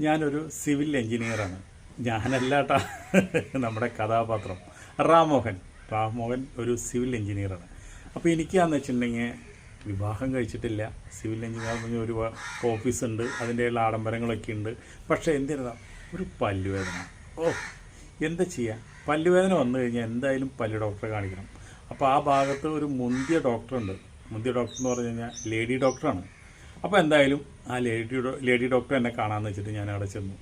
ഞാനൊരു സിവിൽ എഞ്ചിനീയറാണ്. ഞാനല്ലാട്ടാ നമ്മുടെ കഥാപാത്രം. റാമോഹൻ. റാമോഹൻ ഒരു സിവിൽ എഞ്ചിനീയറാണ്. അപ്പോൾ എനിക്കാന്ന് വെച്ചിട്ടുണ്ടെങ്കിൽ വിവാഹം കഴിച്ചിട്ടില്ല. സിവിൽ എഞ്ചിനീയർ പറഞ്ഞ ഒരു ഓഫീസുണ്ട്. അതിന്റെയുള്ള ആഡംബരങ്ങളൊക്കെ ഉണ്ട്. പക്ഷേ എന്തിനാ? ഒരു പല്ലുവേദന. ഓ എന്താ ചെയ്യുക പല്ലുവേദന വന്നു കഴിഞ്ഞാൽ എന്തായാലും പല്ലു ഡോക്ടറെ കാണിക്കണം. അപ്പോൾ ആ ഭാഗത്ത് ഒരു മുന്തിയ ഡോക്ടറുണ്ട്. മുന്തിയ ഡോക്ടർ എന്ന് പറഞ്ഞു കഴിഞ്ഞാൽ ലേഡി ഡോക്ടറാണ്. അപ്പോൾ എന്തായാലും ആ ലേഡി ലേഡി ഡോക്ടർ എന്നെ കാണാമെന്ന് വെച്ചിട്ട് ഞാൻ അവിടെ ചെന്നു.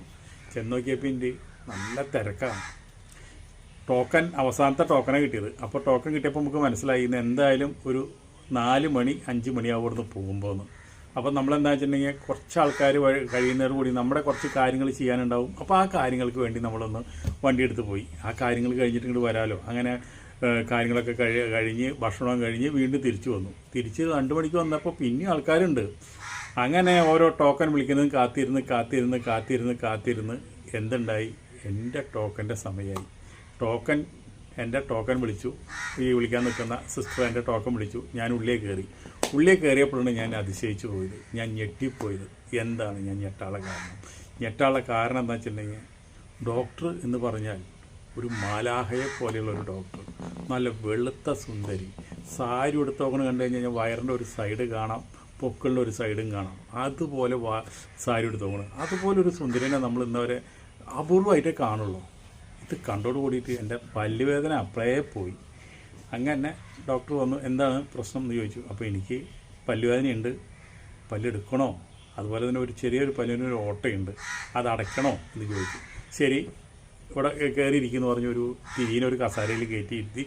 ചെന്ന് നോക്കിയപ്പോൾ എന്റെ നല്ല തിരക്കാണ്. ടോക്കൺ അവസാനത്തെ ടോക്കണെ കിട്ടിയത്. അപ്പോൾ ടോക്കൺ കിട്ടിയപ്പോൾ നമുക്ക് മനസ്സിലായി ഇന്ന് എന്തായാലും ഒരു നാല് മണി അഞ്ച് മണിയാവും ഇവിടുന്ന് പോകുമ്പോൾ എന്ന് അപ്പോൾ നമ്മളെന്താ വെച്ചിട്ടുണ്ടെങ്കിൽ കുറച്ച് ആൾക്കാർ കഴിയുന്നതോട് കൂടി നമ്മുടെ കുറച്ച് കാര്യങ്ങൾ ചെയ്യാനുണ്ടാവും. അപ്പോൾ ആ കാര്യങ്ങൾക്ക് വേണ്ടി നമ്മളൊന്ന് വണ്ടി എടുത്ത് പോയി. ആ കാര്യങ്ങൾ കഴിഞ്ഞിട്ട് ഇങ്ങോട്ട് വരാമല്ലോ അങ്ങനെ കാര്യങ്ങളൊക്കെ കഴി കഴിഞ്ഞ് ഭക്ഷണം കഴിഞ്ഞ് വീണ്ടും തിരിച്ചു വന്നു. തിരിച്ച് രണ്ട് മണിക്ക് വന്നപ്പോൾ പിന്നെയും ആൾക്കാരുണ്ട്. അങ്ങനെ ഓരോ ടോക്കൺ വിളിക്കുന്നതും കാത്തിരുന്ന് കാത്തിരുന്ന് കാത്തിരുന്ന് കാത്തിരുന്ന് എന്തുണ്ടായി? എന്റെ ടോക്കന്റെ സമയമായി. ടോക്കൺ എന്റെ ടോക്കൺ വിളിച്ചു. ഈ വിളിക്കാൻ നിൽക്കുന്ന സിസ്റ്റർ എന്റെ ടോക്കൺ വിളിച്ചു. ഞാൻ ഉള്ളിൽ കയറി. ഉള്ളിൽ കയറിയപ്പോഴാണ് ഞാൻ അതിശയിച്ചു പോയത്. ഞാൻ ഞെട്ടിപ്പോയത്. എന്താണ് ഞാൻ ഞെട്ടാളെ കാരണം? ഞെട്ടാളെ കാരണം എന്താ വെച്ചിട്ടുണ്ടെങ്കിൽ ഡോക്ടർ എന്ന് പറഞ്ഞാൽ ഒരു മാലാഹയെ പോലെയുള്ള ഒരു ഡോക്ടർ നല്ല വെളുത്ത സുന്ദരി. സാരി ഉടുത്തോക്കണം കണ്ടു കഴിഞ്ഞാൽ വയറിന്റെ ഒരു സൈഡ് കാണാം. പൊക്കളിന്റെ ഒരു സൈഡും കാണാം. അതുപോലെ വാ സാരി എടുത്തോക്കണം അതുപോലെ ഒരു സുന്ദരനെ നമ്മൾ ഇന്നവരെ അപൂർവമായിട്ടേ കാണുള്ളൂ. ഇത് കണ്ടോട് കൂടിയിട്ട് എന്റെ പല്ലുവേദന അപ്പോഴേ പോയി. അങ്ങനെ ഡോക്ടർ വന്നു എന്താണ് പ്രശ്നം എന്ന് ചോദിച്ചു. അപ്പോൾ എനിക്ക് പല്ലുവേദനയുണ്ട്. പല്ലെടുക്കണോ? അതുപോലെ തന്നെ ഒരു ചെറിയൊരു പല്ലിനൊരു ഓട്ടയുണ്ട്. അത് അടയ്ക്കണോ എന്ന് ചോദിച്ചു. ശരി ഇവിടെ കയറിയിരിക്കുന്നു പറഞ്ഞു ഒരു തിരിയിനൊരു കസാരയിൽ കയറ്റി ഇരുത്തി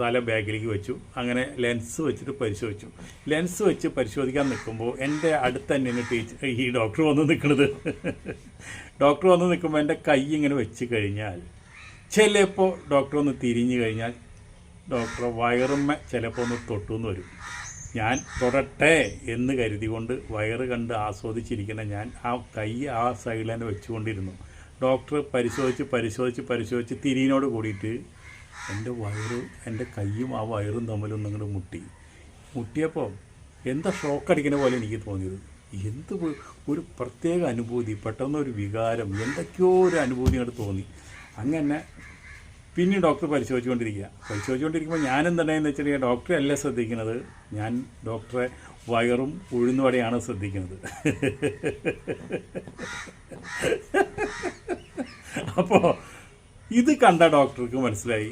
തല ബാഗിലേക്ക് വെച്ചു. അങ്ങനെ ലെൻസ് വെച്ചിട്ട് പരിശോധിച്ചു. ലെൻസ് വെച്ച് പരിശോധിക്കാൻ നിൽക്കുമ്പോൾ എന്റെ അടുത്ത് തന്നെയാണ് ടീച്ചർ ഈ ഡോക്ടർ വന്ന് നിൽക്കുന്നത് ഡോക്ടർ വന്ന് നിൽക്കുമ്പോൾ എന്റെ കൈ ഇങ്ങനെ വെച്ച് കഴിഞ്ഞാൽ ചിലപ്പോൾ ഡോക്ടർ ഒന്ന് തിരിഞ്ഞു കഴിഞ്ഞാൽ ഡോക്ടർ വയറുമ്മ ചിലപ്പോൾ ഒന്ന് തൊട്ടു എന്ന് വരും. ഞാൻ തൊടട്ടെ എന്ന് കരുതികൊണ്ട് വയറ് കണ്ട് ആസ്വദിച്ചിരിക്കുന്ന ഞാൻ ആ കൈ ആ സൈഡിൽ തന്നെ വെച്ചുകൊണ്ടിരുന്നു. ഡോക്ടർ പരിശോധിച്ച് പരിശോധിച്ച് പരിശോധിച്ച് തിരിയിനോട് കൂടിയിട്ട് എന്റെ വയറ് എന്റെ കൈയും ആ വയറും തമ്മിലൊന്നും ഇങ്ങോട്ട് മുട്ടി. മുട്ടിയപ്പോൾ എന്താ ഷോക്ക് അടിക്കുന്ന പോലെ എനിക്ക് തോന്നിയത്? എന്ത് ഒരു- പ്രത്യേക അനുഭൂതി പെട്ടെന്നൊരു വികാരം എന്തൊക്കെയോ ഒരു അനുഭൂതി അങ്ങോട്ട് തോന്നി. അങ്ങനെ പിന്നെ ഡോക്ടർ പരിശോധിച്ചുകൊണ്ടിരിക്കുക. പരിശോധിച്ചുകൊണ്ടിരിക്കുമ്പോൾ ഞാൻ എന്തുണ്ടായെന്ന് വെച്ചിട്ടുണ്ടെങ്കിൽ ഡോക്ടറെ അല്ല ശ്രദ്ധിക്കുന്നത് ഞാൻ ഡോക്ടറെ വയറും ഉഴുന്നുവടയാണ് ശ്രദ്ധിക്കുന്നത്. അപ്പോൾ ഇത് കണ്ട ഡോക്ടർക്ക് മനസ്സിലായി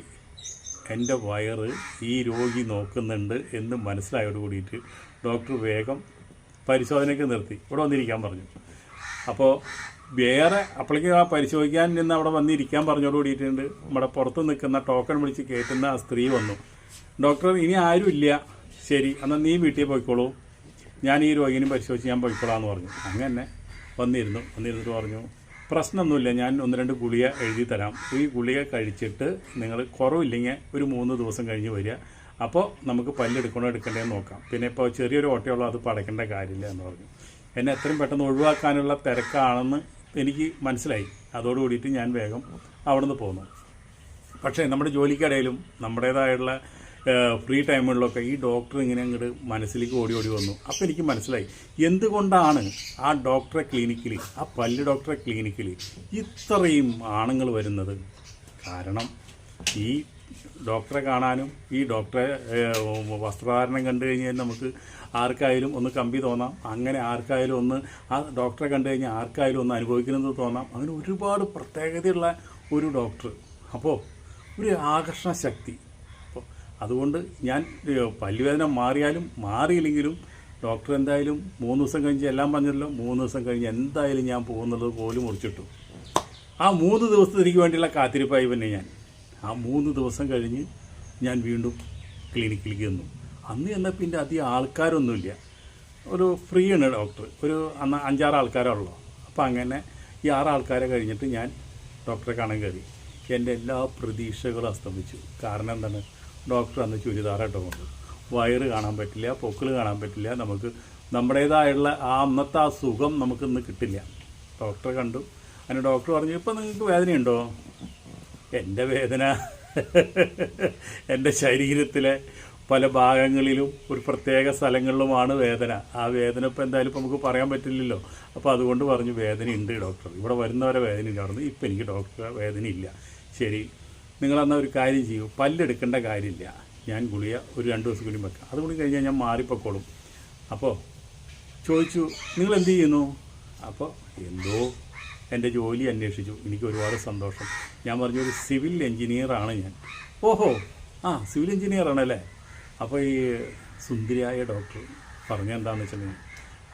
എന്റെ വയറ് ഈ രോഗി നോക്കുന്നുണ്ട് എന്ന് മനസ്സിലായോട് കൂടിയിട്ട് ഡോക്ടർ വേഗം പരിശോധനയ്ക്ക് നിർത്തി. ഇവിടെ വന്നിരിക്കാൻ പറഞ്ഞു. അപ്പോൾ വേറെ അപ്പോഴേക്കും ആ പരിശോധിക്കാൻ നിന്ന് അവിടെ വന്നിരിക്കാൻ പറഞ്ഞോട് കൂടിയിട്ടുണ്ട്. നമ്മുടെ പുറത്ത് നിൽക്കുന്ന ടോക്കൺ വിളിച്ച് കയറ്റുന്ന ആ സ്ത്രീ വന്നു. ഡോക്ടർ ഇനി ആരും ഇല്ല ശരി എന്നാൽ നീ വീട്ടിൽ പോയിക്കോളൂ. ഞാൻ ഈ രോഗിനും പരിശോധിച്ച് ഞാൻ പോയിക്കോളാന്ന് പറഞ്ഞു. അങ്ങനെ വന്നിരുന്നു. വന്നിരുന്നിട്ട് പറഞ്ഞു പ്രശ്നമൊന്നുമില്ല ഞാൻ ഒന്ന് രണ്ട് ഗുളിക എഴുതി തരാം. ഈ ഗുളിക കഴിച്ചിട്ട് നിങ്ങൾ കുറവില്ലെങ്കിൽ ഒരു മൂന്ന് ദിവസം കഴിഞ്ഞ് വരിക. അപ്പോൾ നമുക്ക് പല്ലെടുക്കണോ എടുക്കണ്ടേന്ന് നോക്കാം. പിന്നെ ഇപ്പോൾ ചെറിയൊരു ഓട്ടയുള്ളൂ അത് പടയ്ക്കേണ്ട കാര്യമില്ല എന്ന് പറഞ്ഞു. എന്നെ എത്രയും പെട്ടെന്ന് ഒഴിവാക്കാനുള്ള തിരക്കാണെന്ന് എനിക്ക് മനസ്സിലായി. അതോടുകൂടിയിട്ട് ഞാൻ വേഗം അവിടുന്ന് പോന്നു. പക്ഷേ നമ്മുടെ ജോലിക്കിടയിലും നമ്മുടേതായുള്ള ഫ്രീ ടൈമുകളിലൊക്കെ ഈ ഡോക്ടർ ഇങ്ങനെ അങ്ങോട്ട് മനസ്സിലേക്ക് ഓടി ഓടി വന്നു. അപ്പോൾ എനിക്ക് മനസ്സിലായി എന്തുകൊണ്ടാണ് ആ ഡോക്ടറെ ക്ലിനിക്കിൽ ആ പല്ല് ഡോക്ടറെ ക്ലിനിക്കിൽ ഇത്രയും ആണുങ്ങൾ വരുന്നത്? കാരണം ഈ ഡോക്ടറെ കാണാനും ഈ ഡോക്ടറെ വസ്ത്രധാരണം കണ്ടു കഴിഞ്ഞാൽ നമുക്ക് ആർക്കായാലും ഒന്ന് കമ്പി തോന്നാം. അങ്ങനെ ആർക്കായാലും ഒന്ന് ആ ഡോക്ടറെ കണ്ടു കഴിഞ്ഞാൽ ആർക്കായാലും ഒന്ന് അനുഭവിക്കുന്നത് തോന്നാം. അങ്ങനെ ഒരുപാട് പ്രത്യേകതയുള്ള ഒരു ഡോക്ടർ അപ്പോൾ ഒരു ആകർഷണ ശക്തി. അതുകൊണ്ട് ഞാൻ പല്ലുവേദന മാറിയാലും മാറിയില്ലെങ്കിലും ഡോക്ടർ എന്തായാലും മൂന്ന് ദിവസം കഴിഞ്ഞ് എല്ലാം പറഞ്ഞല്ലോ മൂന്ന് ദിവസം കഴിഞ്ഞ് എന്തായാലും ഞാൻ പോകുന്നുള്ളത് പോലും മുറിച്ചിട്ടു. ആ മൂന്ന് ദിവസത്തിലേക്ക് വേണ്ടിയുള്ള കാത്തിരിപ്പായി പിന്നെ ഞാൻ. ആ മൂന്ന് ദിവസം കഴിഞ്ഞ് ഞാൻ വീണ്ടും ക്ലിനിക്കിലേക്ക് ചെന്നു. അന്ന് ചെന്നപ്പോൾ പിന്നെ അധികം ആൾക്കാരൊന്നുമില്ല. ഒരു ഫ്രീ ആണ് ഡോക്ടർ. ഒരു അന്ന് അഞ്ചാറ് ആൾക്കാരുള്ളൂ അപ്പോൾ അങ്ങനെ ഈ ആറ് ആൾക്കാരെ കഴിഞ്ഞിട്ട് ഞാൻ ഡോക്ടറെ കാണാൻ കയറി. എന്റെ എല്ലാ പ്രതീക്ഷകളും അസ്തമിച്ചു. കാരണം എന്താണ്? ഡോക്ടർ അന്ന് ചുരിദാറായിട്ട് കൊണ്ട് വയറ് കാണാൻ പറ്റില്ല പൊക്കിൾ കാണാൻ പറ്റില്ല നമുക്ക് നമ്മുടേതായുള്ള ആ അന്നത്തെ ആ സുഖം നമുക്കിന്ന് കിട്ടില്ല. ഡോക്ടറെ കണ്ടു. അതിന് ഡോക്ടർ പറഞ്ഞു ഇപ്പം നിങ്ങൾക്ക് വേദനയുണ്ടോ? എന്റെ വേദന എന്റെ ശരീരത്തിലെ പല ഭാഗങ്ങളിലും ഒരു പ്രത്യേക സ്ഥലങ്ങളിലുമാണ് വേദന. ആ വേദന ഇപ്പോൾ എന്തായാലും ഇപ്പോൾ നമുക്ക് പറയാൻ പറ്റില്ലല്ലോ. അപ്പോൾ അതുകൊണ്ട് പറഞ്ഞു വേദനയുണ്ട് ഡോക്ടർ. ഇവിടെ വരുന്നവരെ വേദനയില്ല പറഞ്ഞു ഇപ്പം എനിക്ക് ഡോക്ടർ വേദനയില്ല. ശരി. നിങ്ങളെന്നാൽ ഒരു കാര്യം ചെയ്യൂ. പല്ലെടുക്കേണ്ട കാര്യമില്ല. ഞാൻ ഗുളിക ഒരു രണ്ട് ദിവസം കൂടി വെക്കാം. അത് അതുകൂടി കഴിഞ്ഞാൽ ഞാൻ മാറിപ്പോക്കോളും. അപ്പോൾ ചോദിച്ചു നിങ്ങൾ എന്ത് ചെയ്യുന്നു? അപ്പോൾ എന്തോ എന്റെ ജോലി അന്വേഷിച്ചു. എനിക്ക് ഒരുപാട് സന്തോഷം. ഞാൻ പറഞ്ഞു ഒരു സിവിൽ എഞ്ചിനീയറാണ് ഞാൻ. ഓഹോ! ആ സിവിൽ എഞ്ചിനീയറാണ് ആണല്ലേ അപ്പോൾ ഈ സുന്ദരിയായ ഡോക്ടർ പറഞ്ഞ എന്താണെന്ന് വെച്ചിട്ടുണ്ടെങ്കിൽ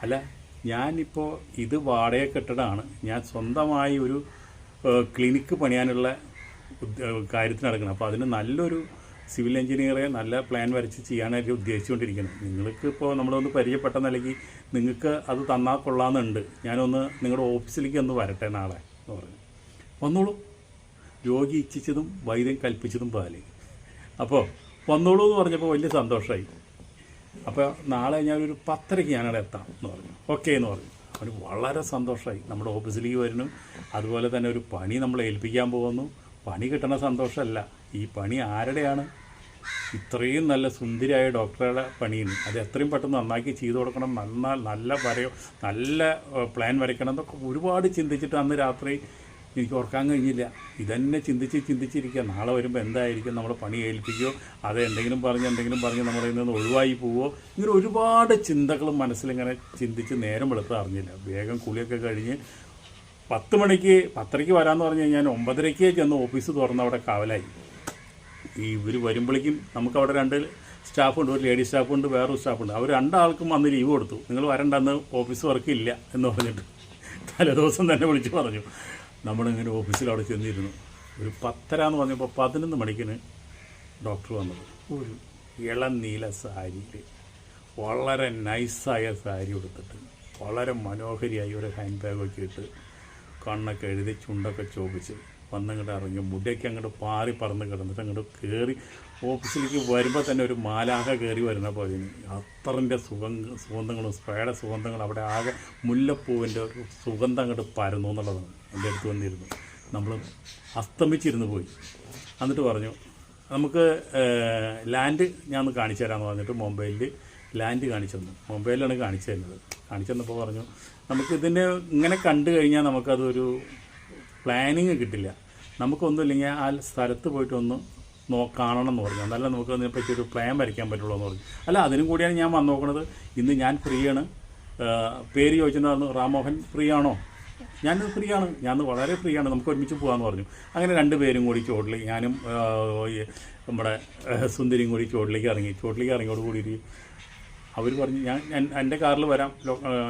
അല്ല ഞാനിപ്പോൾ ഇത് വാടക കെട്ടിടമാണ് ഞാൻ സ്വന്തമായി ഒരു ക്ലിനിക്ക് പണിയാനുള്ള കാര്യത്തിന് നടക്കണം. അപ്പോൾ അതിന് നല്ലൊരു സിവിൽ എഞ്ചിനീയറെ നല്ല പ്ലാൻ വരച്ച് ചെയ്യാനായിട്ട് ഉദ്ദേശിച്ചുകൊണ്ടിരിക്കുന്നത് നിങ്ങൾക്ക് ഇപ്പോൾ നമ്മളൊന്ന് പരിചയപ്പെട്ട നിലയ്ക്ക് നിങ്ങൾക്ക് അത് തന്നാൽ കൊള്ളാമെന്നുണ്ട്. ഞാനൊന്ന് നിങ്ങളുടെ ഓഫീസിലേക്ക് ഒന്ന് വരട്ടെ നാളെ എന്ന് പറഞ്ഞു. വന്നോളൂ. രോഗി ഇച്ഛിച്ചതും വൈദ്യം കൽപ്പിച്ചതും പാൽ. അപ്പോൾ വന്നോളൂ എന്ന് പറഞ്ഞപ്പോൾ വലിയ സന്തോഷമായി അപ്പോൾ നാളെ ഞാനൊരു പത്തരയ്ക്ക് ഞാനവിടെ എത്താം എന്ന് പറഞ്ഞു. ഓക്കെ എന്ന് പറഞ്ഞു. അവന് വളരെ സന്തോഷമായി നമ്മുടെ ഓഫീസിലേക്ക് വരുന്നു. അതുപോലെ തന്നെ ഒരു പണി നമ്മളെ ഏൽപ്പിക്കാൻ പോകുന്നു. പണി കിട്ടണ സന്തോഷമല്ല. ഈ പണി ആരുടെയാണ്? ഇത്രയും നല്ല സുന്ദരിയായ ഡോക്ടറുടെ പണിയുണ്ട്. അത് എത്രയും പെട്ടെന്ന് നന്നാക്കി ചെയ്തു കൊടുക്കണം. നന്ന നല്ല വരയോ നല്ല പ്ലാൻ വരയ്ക്കണം എന്നൊക്കെ ഒരുപാട് ചിന്തിച്ചിട്ട് അന്ന് രാത്രി എനിക്ക് ഓർക്കാൻ കഴിഞ്ഞില്ല. ഇതന്നെ ചിന്തിച്ച് ചിന്തിച്ചിരിക്കുക. നാളെ വരുമ്പോൾ എന്തായിരിക്കും? നമ്മളെ പണി ഏൽപ്പിക്കുകയോ അത് എന്തെങ്കിലും പറഞ്ഞ് എന്തെങ്കിലും പറഞ്ഞ് നമ്മുടെ നിന്ന് ഒഴിവായി പോവോ? ഇങ്ങനെ ഒരുപാട് ചിന്തകളും മനസ്സിലിങ്ങനെ ചിന്തിച്ച് നേരം വെളുത്ത് അറിഞ്ഞില്ല. വേഗം കുളിയൊക്കെ കഴിഞ്ഞ് പത്ത് മണിക്ക് പത്തരയ്ക്ക് വരാമെന്ന് പറഞ്ഞു കഴിഞ്ഞാൽ ഒമ്പതരയ്ക്ക് ചെന്ന് ഓഫീസ് തുറന്ന് അവിടെ കാവലായി. ഈ ഇവർ വരുമ്പോഴേക്കും നമുക്ക് അവിടെ രണ്ട് സ്റ്റാഫുണ്ട് ഒരു ലേഡീസ് സ്റ്റാഫുണ്ട് വേറൊരു സ്റ്റാഫുണ്ട് അവർ രണ്ടാൾക്കും അന്ന് ലീവ് കൊടുത്തു. നിങ്ങൾ വരണ്ടെന്ന് ഓഫീസ് വർക്ക് ഇല്ല എന്ന് പറഞ്ഞിട്ട് തലേദിവസം തന്നെ വിളിച്ച് പറഞ്ഞു. നമ്മളിങ്ങനെ ഓഫീസിൽ അവിടെ ചെന്നിരുന്നു. ഒരു പത്തര എന്ന് പറഞ്ഞപ്പോൾ പതിനൊന്ന് മണിക്കിന് ഡോക്ടർ വന്നത് ഒരു ഇളനീല സാരിയിൽ വളരെ നൈസായ സാരി കൊടുത്തിട്ട് വളരെ മനോഹരിയായി ഒരു ഹാൻഡ് ബാഗ് ഇട്ട് കണ്ണൊക്കെ എഴുതി ചുണ്ടൊക്കെ ചോദിച്ച് വന്നങ്ങോട്ട് ഇറങ്ങി മുടിയൊക്കെ അങ്ങോട്ട് പാറി പറന്ന് കിടന്നിട്ട് അങ്ങോട്ട് കയറി ഓഫീസിലേക്ക് വരുമ്പോൾ തന്നെ ഒരു മാലാഹ കയറി വരുന്ന പോലെ. അത്തറിന്റെ സുഗന്ധ സുഗന്ധങ്ങളും സ്പ്രേയുടെ സുഗന്ധങ്ങളും അവിടെ ആകെ മുല്ലപ്പൂവിന്റെ ഒരു സുഗന്ധം അങ്ങോട്ട് പരന്നു എന്നുള്ളതാണ് എന്റെ അടുത്ത് വന്നിരുന്നു. നമ്മൾ അസ്തമിച്ചിരുന്ന് പോയി. എന്നിട്ട് പറഞ്ഞു നമുക്ക് ലാൻഡ് ഞാൻ ഒന്ന് കാണിച്ചു തരാമെന്ന് പറഞ്ഞിട്ട് മുംബൈയിൽ ലാൻഡ് കാണിച്ചു തന്നു. മൊബൈലിലാണ് കാണിച്ചു തരുന്നത്. കാണിച്ചു തന്നപ്പോൾ പറഞ്ഞു നമുക്ക് ഇതിനെ ഇങ്ങനെ കണ്ടു കഴിഞ്ഞാൽ നമുക്കതൊരു പ്ലാനിങ് കിട്ടില്ല. നമുക്കൊന്നുമില്ലെങ്കിൽ ആ സ്ഥലത്ത് പോയിട്ട് ഒന്ന് നോ കാണണം എന്ന് പറഞ്ഞു. അതല്ല നമുക്ക് അതിനെപ്പറ്റി ഒരു പ്ലാൻ വരയ്ക്കാൻ പറ്റുള്ളൂ എന്ന് പറഞ്ഞു. അല്ല അതിനും കൂടിയാണ് ഞാൻ വന്നു നോക്കുന്നത് ഇന്ന് ഞാൻ ഫ്രീയാണ് പേര് ചോദിച്ചിട്ടുണ്ടായിരുന്നു റാമോഹൻ ഫ്രീ ആണോ? ഞാൻ ഫ്രീ ആണ്. ഞാൻ വളരെ ഫ്രീ ആണ്. നമുക്ക് ഒരുമിച്ച് പോകാമെന്ന് പറഞ്ഞു. അങ്ങനെ രണ്ട് പേരും കൂടി ചോട്ടിലി ഞാനും നമ്മുടെ സുന്ദരിയും കൂടി ചോട്ടിലേക്ക് ഇറങ്ങി. ചോട്ടിലേക്ക് ഇറങ്ങിയോട് കൂടി അവർ പറഞ്ഞു ഞാൻ എന്റെ കാറിൽ വരാം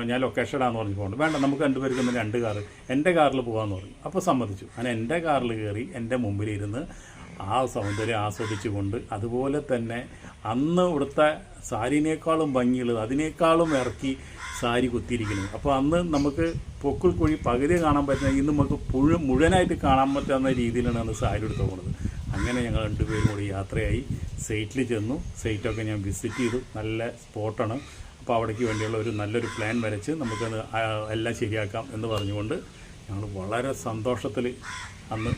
ഞാൻ ലൊക്കേഷൻ ഇടാന്ന് പറഞ്ഞു പോകണം വേണ്ട നമുക്ക് രണ്ടുപേർക്ക് രണ്ട് കാറ് എന്റെ കാറിൽ പോകാമെന്ന് പറഞ്ഞു. അപ്പോൾ സമ്മതിച്ചു. അങ്ങനെ എന്റെ കാറിൽ കയറി എന്റെ മുമ്പിലിരുന്ന് ആ സൗന്ദര്യം ആസ്വദിച്ചുകൊണ്ട് അതുപോലെ തന്നെ അന്ന് ഇവിടുത്തെ സാരിനേക്കാളും ഭംഗിയുള്ളത് അതിനേക്കാളും ഇറക്കി സാരി കുത്തിയിരിക്കുന്നത് അപ്പോൾ അന്ന് നമുക്ക് പൊക്കിൾ കുഴി പകുതി കാണാൻ പറ്റുന്ന ഇന്ന് നമുക്ക് പുഴ മുഴുവനായിട്ട് കാണാൻ പറ്റുന്ന രീതിയിലാണ് അന്ന് സാരി എടുത്തു പോകുന്നത് അങ്ങനെ ഞങ്ങൾ രണ്ടുപേരും കൂടി യാത്രയായി. സൈറ്റിൽ ചെന്നു. സൈറ്റൊക്കെ ഞാൻ വിസിറ്റ് ചെയ്തു. നല്ല സ്പോട്ടാണ് അപ്പോൾ അവിടേക്ക് വേണ്ടിയുള്ള ഒരു നല്ലൊരു പ്ലാൻ വരച്ച് നമുക്കത് എല്ലാം ശരിയാക്കാം എന്ന് പറഞ്ഞുകൊണ്ട് ഞങ്ങൾ വളരെ സന്തോഷത്തിൽ അന്ന്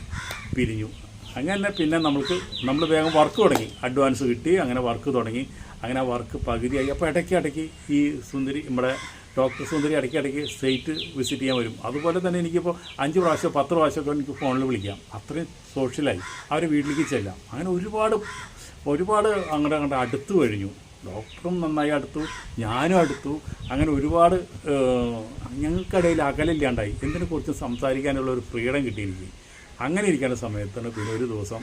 പിരിഞ്ഞു. അങ്ങനെ പിന്നെ നമുക്ക് നമ്മൾ വേഗം വർക്ക് തുടങ്ങി. അഡ്വാൻസ് കിട്ടി അങ്ങനെ വർക്ക് തുടങ്ങി. അങ്ങനെ വർക്ക് പകുതിയായി. അപ്പോൾ ഇടയ്ക്ക് ഇടയ്ക്ക് ഈ സുന്ദരി നമ്മുടെ ഡോക്ടർ സുന്ദരി ഇടയ്ക്ക് ഇടയ്ക്ക് സ്റ്റേറ്റ് വിസിറ്റ് ചെയ്യാൻ വരും. അതുപോലെ തന്നെ എനിക്കിപ്പോൾ അഞ്ച് പ്രാവശ്യം പത്ത് പ്രാവശ്യമൊക്കെ എനിക്ക് ഫോണിൽ വിളിക്കാം. അത്രയും സോഷ്യലായി അവരെ വീട്ടിലേക്ക് ചെല്ലാം. അങ്ങനെ ഒരുപാട് ഒരുപാട് അങ്ങോട്ട് അങ്ങോട്ട് അടുത്തു കഴിഞ്ഞു. ഡോക്ടറും നന്നായി അടുത്തു. ഞാനും അടുത്തു. അങ്ങനെ ഒരുപാട് ഞങ്ങൾക്കിടയിൽ അകലില്ലാണ്ടായി. എന്തിനെക്കുറിച്ച് സംസാരിക്കാനുള്ള ഒരു ഫ്രീഡം കിട്ടി എനിക്ക്. അങ്ങനെ ഇരിക്കുന്ന സമയത്താണ് പിന്നെ ഒരു ദിവസം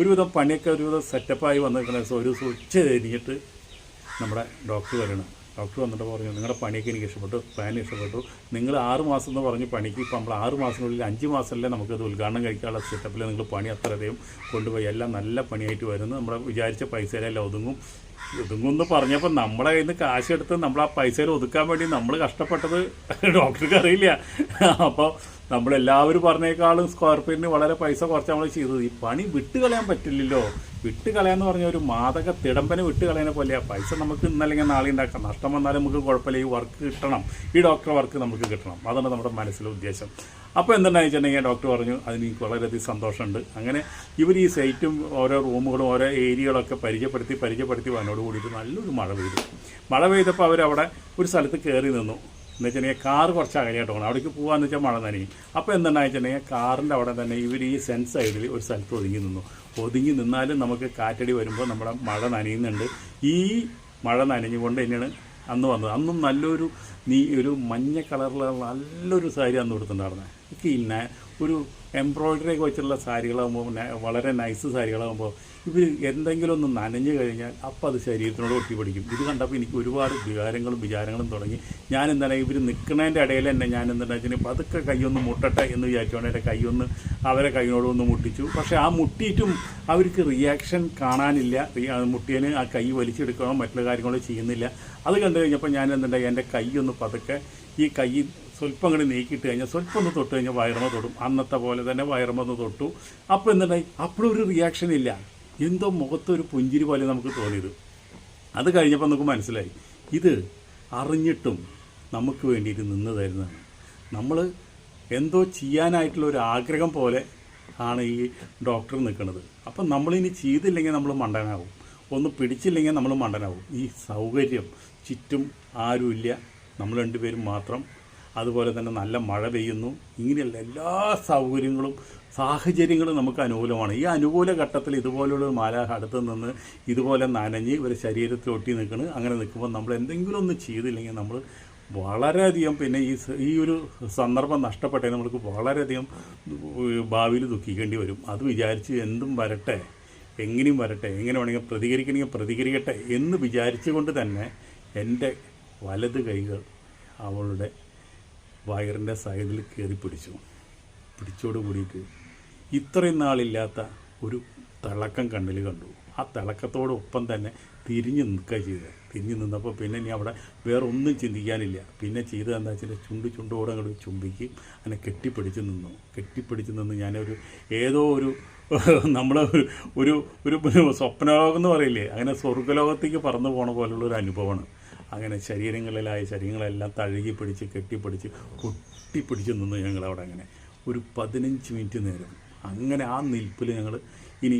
ഒരുവിധം പണിയൊക്കെ ഒരുവിധം സെറ്റപ്പായി വന്നിരിക്കുന്ന ദിവസം ഒരു ഉച്ച കഴിഞ്ഞിട്ട് നമ്മുടെ ഡോക്ടർ വരണം. ഡോക്ടർ വന്നിട്ട് പറഞ്ഞു നിങ്ങളുടെ പണിയൊക്കെ എനിക്ക് ഇഷ്ടപ്പെട്ടു പ്ലാൻ ഇഷ്ടപ്പെട്ടു. നിങ്ങൾ ആറ് മാസം എന്ന് പറഞ്ഞ് പണിക്ക് ഇപ്പം നമ്മൾ ആറ് മാസത്തിനുള്ളിൽ അഞ്ച് മാസമല്ലേ നമുക്കത് ഉദ്ഘാടനം കഴിക്കാനുള്ള സെറ്റപ്പിൽ നിങ്ങൾ പണി അത്രയധികം കൊണ്ടുപോയി. എല്ലാം നല്ല പണിയായിട്ട് വരുന്നു. നമ്മുടെ വിചാരിച്ച പൈസയിലെല്ലാം ഒതുങ്ങും. ഒതുങ്ങും എന്ന് പറഞ്ഞപ്പോൾ നമ്മളെ കയ്യിൽ നിന്ന് കാശെടുത്ത് നമ്മൾ ആ പൈസയിൽ ഒതുക്കാൻ വേണ്ടി നമ്മൾ കഷ്ടപ്പെട്ടത് ഡോക്ടർക്ക് അറിയില്ല. അപ്പോൾ നമ്മളെല്ലാവരും പറഞ്ഞേക്കാളും സ്ക്വയർ ഫീറ്റിന് വളരെ പൈസ കുറച്ച് നമ്മൾ ചെയ്തത്. ഈ പണി വിട്ട് കളയാൻ പറ്റില്ലല്ലോ. വിട്ട് കളയാന്ന് പറഞ്ഞ ഒരു മാതക തിടമ്പനെ വിട്ട് കളയാനെ പോലെയാ. പൈസ നമുക്ക് ഇന്നല്ലെങ്കിൽ നാളെ ഉണ്ടാക്കാം. നഷ്ടം വന്നാലും നമുക്ക് കുഴപ്പമില്ല. ഈ വർക്ക് കിട്ടണം. ഈ ഡോക്ടർ വർക്ക് നമുക്ക് കിട്ടണം. അതാണ് നമ്മുടെ മനസ്സിലെ ഉദ്ദേശം. അപ്പോൾ എന്തുണ്ടായി വെച്ചിട്ടുണ്ടെങ്കിൽ ഡോക്ടർ പറഞ്ഞു അതിന് എനിക്ക് വളരെയധികം സന്തോഷമുണ്ട്. അങ്ങനെ ഇവർ ഈ സൈറ്റും ഓരോ റൂമുകളും ഓരോ ഏരിയകളൊക്കെ പരിചയപ്പെടുത്തി പരിചയപ്പെടുത്തി വന്നോട് കൂടിയിട്ട് നല്ലൊരു മഴ പെയ്തു. മഴ പെയ്തപ്പോൾ അവരവിടെ ഒരു സ്ഥലത്ത് കയറി നിന്നു. എന്ന് വെച്ചിട്ടുണ്ടെങ്കിൽ കാർ കുറച്ച് അകലെയായിട്ട് പോകണം. അവിടേക്ക് പോകാന്ന് വെച്ചാൽ മഴ നനയും. അപ്പോൾ എന്തുണ്ടായി വെച്ചിട്ടുണ്ടെങ്കിൽ കാറിന്റെ അവിടെ തന്നെ ഇവർ ഈ സെൻസ് സൈഡിൽ ഒരു സ്ഥലത്ത് ഒതുങ്ങി നിന്നു. ഒതുങ്ങി നിന്നാലും നമുക്ക് കാറ്റടി വരുമ്പോൾ നമ്മുടെ മഴ നനയുന്നുണ്ട്. ഈ മഴ നനഞ്ഞുകൊണ്ട് തന്നെയാണ് അന്ന് വന്നത്. അന്നും നല്ലൊരു നീ ഒരു മഞ്ഞ കളറിലുള്ള നല്ലൊരു സാരി അന്ന് കൊടുത്തിട്ടുണ്ടായിരുന്നെ. എനിക്ക് ഒരു എംബ്രോയിഡറി വെച്ചിട്ടുള്ള സാരികളാകുമ്പോൾ വളരെ നൈസ് സാരികളാകുമ്പോൾ ഇവർ എന്തെങ്കിലും ഒന്ന് നനഞ്ഞു കഴിഞ്ഞാൽ അപ്പോൾ അത് ശരീരത്തിനോട് ഒട്ടി പിടിക്കും. ഇത് കണ്ടപ്പോൾ എനിക്ക് ഒരുപാട് വികാരങ്ങളും വിചാരങ്ങളും തുടങ്ങി. ഞാൻ എന്താണ് ഇവർ നിൽക്കുന്നതിന്റെ ഇടയിൽ തന്നെ ഞാൻ എന്താണെന്ന് വെച്ചാൽ പതുക്കെ കൈയൊന്ന് മുട്ടട്ടെ എന്ന് വിചാരിച്ചുകൊണ്ട് എന്റെ കൈയൊന്ന് അവരെ കൈയോട് ഒന്ന് മുട്ടിച്ചു. പക്ഷേ ആ മുട്ടിയിട്ടും അവർക്ക് റിയാക്ഷൻ കാണാനില്ല. മുട്ടിയതിന് ആ കൈ വലിച്ചെടുക്കണോ മറ്റുള്ള കാര്യങ്ങളോ ചെയ്യുന്നില്ല. അത് കണ്ടു കഴിഞ്ഞപ്പോൾ ഞാൻ എന്തുണ്ടായി എന്റെ കൈ ഒന്ന് പതുക്കെ ഈ കൈ സ്വല്പം അങ്ങനെ നീക്കിയിട്ട് കഴിഞ്ഞാൽ സ്വല്പം ഒന്ന് തൊട്ട് കഴിഞ്ഞാൽ വയറുമ തൊടും. അന്നത്തെ പോലെ തന്നെ വയറുമ ഒന്ന് തൊട്ടു. അപ്പോൾ എന്തുണ്ടായി? അപ്പോഴും ഒരു റിയാക്ഷൻ ഇല്ല. എന്തോ മുഖത്തൊരു പുഞ്ചിരി പോലെ നമുക്ക് തോന്നിയത്. അത് കഴിഞ്ഞപ്പോൾ നമുക്ക് മനസ്സിലായി. ഇത് അറിഞ്ഞിട്ടും നമുക്ക് വേണ്ടിയിട്ട് നിന്ന് തരുന്നതാണ് നമ്മൾ എന്തോ ചെയ്യാനായിട്ടുള്ള ഒരു ആഗ്രഹം പോലെ ആണ് ഈ ഡോക്ടർ നിൽക്കുന്നത്. അപ്പം നമ്മളിനി ചെയ്തില്ലെങ്കിൽ നമ്മൾ മണ്ടനാവും. ഒന്ന് പിടിച്ചില്ലെങ്കിൽ നമ്മൾ മണ്ടനാവും. ഈ സൗകര്യം ചുറ്റും ആരുമില്ല. നമ്മൾ രണ്ടുപേരും മാത്രം. അതുപോലെ തന്നെ നല്ല മഴ പെയ്യുന്നു. ഇങ്ങനെയുള്ള എല്ലാ സൗകര്യങ്ങളും സാഹചര്യങ്ങളും നമുക്ക് അനുകൂലമാണ്. ഈ അനുകൂല ഘട്ടത്തിൽ ഇതുപോലുള്ള മാലാഹ അടുത്ത് നിന്ന് ഇതുപോലെ നനഞ്ഞ് ഇവരെ ശരീരത്തിൽ ഒട്ടി നിൽക്കണ്. അങ്ങനെ നിൽക്കുമ്പോൾ നമ്മൾ എന്തെങ്കിലും ഒന്ന് ചെയ്തില്ലെങ്കിൽ നമ്മൾ വളരെയധികം പിന്നെ ഈ ഈ ഒരു സന്ദർഭം നഷ്ടപ്പെട്ടേ നമ്മൾക്ക് വളരെയധികം ഭാവിയിൽ ദുഃഖിക്കേണ്ടി വരും. അത് വിചാരിച്ച് എന്തും വരട്ടെ എങ്ങനെയും വരട്ടെ എങ്ങനെ വേണമെങ്കിൽ പ്രതികരിക്കണമെങ്കിൽ പ്രതികരിക്കട്ടെ എന്ന് വിചാരിച്ചുകൊണ്ട് തന്നെ എന്റെ വലത് കൈകൾ അവളുടെ വയറിന്റെ സൈഡിൽ കയറി പിടിച്ചു. പിടിച്ചോട് കൂടിയിട്ട് ഇത്രയും നാളില്ലാത്ത ഒരു തിളക്കം കണ്ണിൽ കണ്ടു. ആ തിളക്കത്തോടൊപ്പം തന്നെ തിരിഞ്ഞ് നിൽക്കുക ചെയ്തത് തിരിഞ്ഞ് നിന്നപ്പോൾ പിന്നെ ഇനി അവിടെ വേറെ ഒന്നും ചിന്തിക്കാനില്ല. പിന്നെ ചെയ്തത് എന്താ വെച്ചാൽ ചുണ്ട് ചുണ്ടോടെ അങ്ങോട്ട് ചുംബിക്ക് അങ്ങനെ കെട്ടിപ്പിടിച്ച് നിന്നു. കെട്ടിപ്പിടിച്ച് നിന്ന് ഞാനൊരു ഏതോ ഒരു നമ്മളെ ഒരു ഒരു ഒരു സ്വപ്നലോകം എന്ന് പറയില്ലേ? അങ്ങനെ സ്വർഗലോകത്തേക്ക് പറന്നു പോണ പോലുള്ള ഒരു അനുഭവമാണ്. അങ്ങനെ ശരീരങ്ങളിലായ ശരീരങ്ങളെല്ലാം തഴുകി പിടിച്ച് കെട്ടിപ്പിടിച്ച് കൊട്ടിപ്പിടിച്ച് നിന്നു ഞങ്ങളവിടെ അങ്ങനെ. ഒരു പതിനഞ്ച് മിനിറ്റ് നേരം. അങ്ങനെ ആ നിൽപ്പിൽ ഞങ്ങൾ ഇനി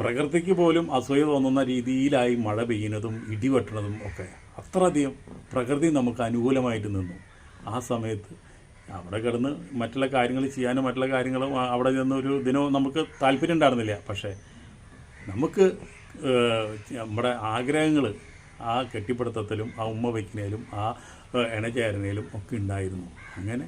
പ്രകൃതിക്ക് പോലും അസൂയ തോന്നുന്ന രീതിയിലായി മഴ പെയ്യുന്നതും ഇടിവെട്ടുന്നതും ഒക്കെ. അത്രയധികം പ്രകൃതി നമുക്ക് അനുകൂലമായിട്ട് നിന്നു. ആ സമയത്ത് അവിടെ കിടന്ന് മറ്റുള്ള കാര്യങ്ങൾ ചെയ്യാനും മറ്റുള്ള കാര്യങ്ങളും അവിടെ ചെന്ന് ഒരു ദിനവും നമുക്ക് താല്പര്യം ഉണ്ടായിരുന്നില്ല. പക്ഷേ നമുക്ക് നമ്മുടെ ആഗ്രഹങ്ങൾ ആ കെട്ടിപ്പിടുത്തത്തിലും ആ ഉമ്മ വയ്ക്കുന്നതിലും ആ എണചേരനയിലും ഒക്കെ ഉണ്ടായിരുന്നു. അങ്ങനെ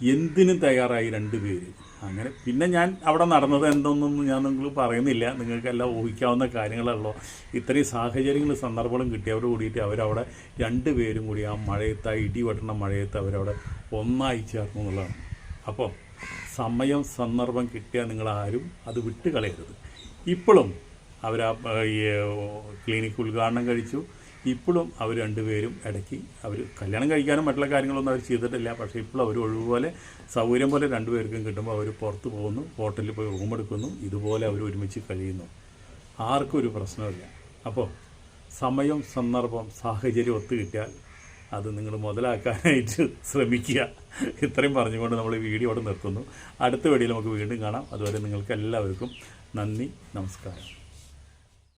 എന്തിനും തയ്യാറായി രണ്ട് പേര്. അങ്ങനെ പിന്നെ ഞാൻ അവിടെ നടന്നത് എന്തൊന്നും ഞാൻ നിങ്ങൾ പറയുന്നില്ല. നിങ്ങൾക്കെല്ലാം ഊഹിക്കാവുന്ന കാര്യങ്ങളല്ലോ ഇത്രയും സാഹചര്യങ്ങൾ സന്ദർഭങ്ങളും കിട്ടിയവരോട് കൂടിയിട്ട് അവരവിടെ രണ്ട് പേരും കൂടി ആ മഴയത്ത് ആ ഇടി വെട്ടണ മഴയത്ത് അവരവിടെ ഒന്നായി ചേർന്നു എന്നുള്ളതാണ്. അപ്പോൾ സമയം സന്ദർഭം കിട്ടിയാൽ നിങ്ങളാരും അത് വിട്ട് കളയരുത് ഇപ്പോഴും അവർ ഈ ക്ലിനിക്ക് ഉദ്ഘാടനം കഴിച്ചു. ഇപ്പോഴും അവർ രണ്ടുപേരും ഇടയ്ക്ക് അവർ കല്യാണം കഴിക്കാനും മറ്റുള്ള കാര്യങ്ങളൊന്നും അവർ ചെയ്തിട്ടില്ല. പക്ഷേ ഇപ്പോഴും അവർ ഒഴിവുപോലെ സൗകര്യം പോലെ രണ്ടുപേർക്കും കിട്ടുമ്പോൾ അവർ പുറത്ത് പോകുന്നു ഹോട്ടലിൽ പോയി റൂം എടുക്കുന്നു ഇതുപോലെ അവർ ഒരുമിച്ച് കഴിയുന്നു. ആർക്കും ഒരു പ്രശ്നമില്ല അപ്പോൾ സമയം സന്ദർഭം സാഹചര്യം ഒത്തു കിട്ടിയാൽ അത് നിങ്ങൾ മുതലാക്കാനായിട്ട് ശ്രമിക്കുക. ഇത്രയും പറഞ്ഞുകൊണ്ട് നമ്മൾ ഈ വീഡിയോ അവിടെ നിർത്തുന്നു. അടുത്ത വീഡിയോയിൽ നമുക്ക് വീണ്ടും കാണാം. അതുവരെ നിങ്ങൾക്ക് എല്ലാവർക്കും നന്ദി നമസ്കാരം.